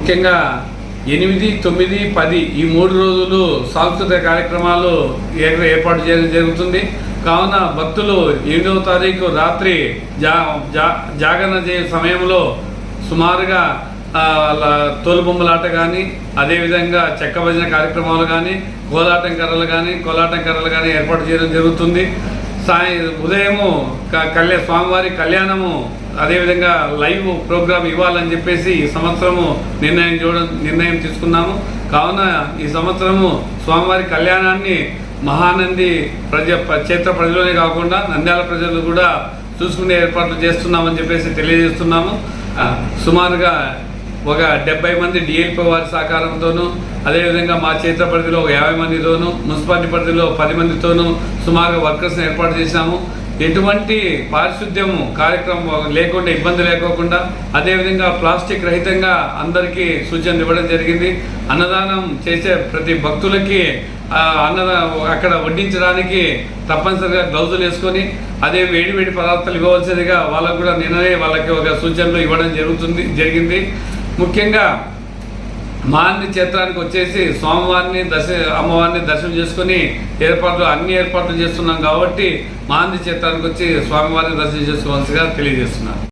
ముఖ్యంగా ఎనిమిది తొమ్మిది పది ఈ మూడు రోజులు సాంస్కృతిక కార్యక్రమాలు ఏర్పాటు చేయడం జరుగుతుంది. కావున భక్తులు ఎనిమిదవ తారీఖు రాత్రి జా జా జాగరణ చేయ సమయంలో సుమారుగా తోలుబొమ్మలాట కానీ అదేవిధంగా చెక్క భజన కార్యక్రమాలు కానీ కోలాటం కర్రలు కానీ కోలాటం కర్రలు కానీ ఏర్పాటు చేయడం జరుగుతుంది. సాయ ఉదయము కళ్యాణ స్వామివారి కళ్యాణము అదేవిధంగా లైవ్ ప్రోగ్రామ్ ఇవ్వాలని చెప్పేసి ఈ సంవత్సరము నిర్ణయం చూడడం నిర్ణయం తీసుకున్నాము. కావున ఈ సంవత్సరము స్వామివారి కళ్యాణాన్ని మహానంది ప్రజ క్షేత్ర ప్రజలనే కాకుండా నంద్యాల ప్రజలు కూడా చూసుకునే ఏర్పాట్లు చేస్తున్నామని చెప్పేసి తెలియజేస్తున్నాము. సుమారుగా ఒక డెబ్బై మంది డిఎల్పి వారి సహకారంతోనూ అదేవిధంగా మా చేత పరిధిలో ఒక యాభై మందితోనూ మున్సిపాలిటీ పరిధిలో పది మందితోనూ సుమారుగా వర్కర్స్ని ఏర్పాటు చేశాము ఎటువంటి పారిశుద్ధ్యం కార్యక్రమం లేకుండా ఇబ్బంది లేకోకుండా అదేవిధంగా ప్లాస్టిక్ రహితంగా అందరికీ సూచనలు ఇవ్వడం జరిగింది. అన్నదానం చేసే ప్రతి భక్తులకి అన్నదా అక్కడ వడ్డించడానికి తప్పనిసరిగా గ్లౌజులు వేసుకొని అదే వేడి వేడి పదార్థాలు ఇవ్వవలసిందిగా వాళ్ళకు కూడా నిన్ననే వాళ్ళకి ఒక సూచనలు ఇవ్వడం జరుగుతుంది జరిగింది. ముఖ్యంగా మాంది క్షేత్రానికి వచ్చేసి స్వామివారిని దర్శ అమ్మవారిని దర్శనం చేసుకుని ఏర్పాట్లు అన్ని ఏర్పాట్లు చేస్తున్నాం కాబట్టి మాంది క్షేత్రానికి వచ్చి స్వామివారిని దర్శనం చేసుకోవాల్సిగా తెలియజేస్తున్నాను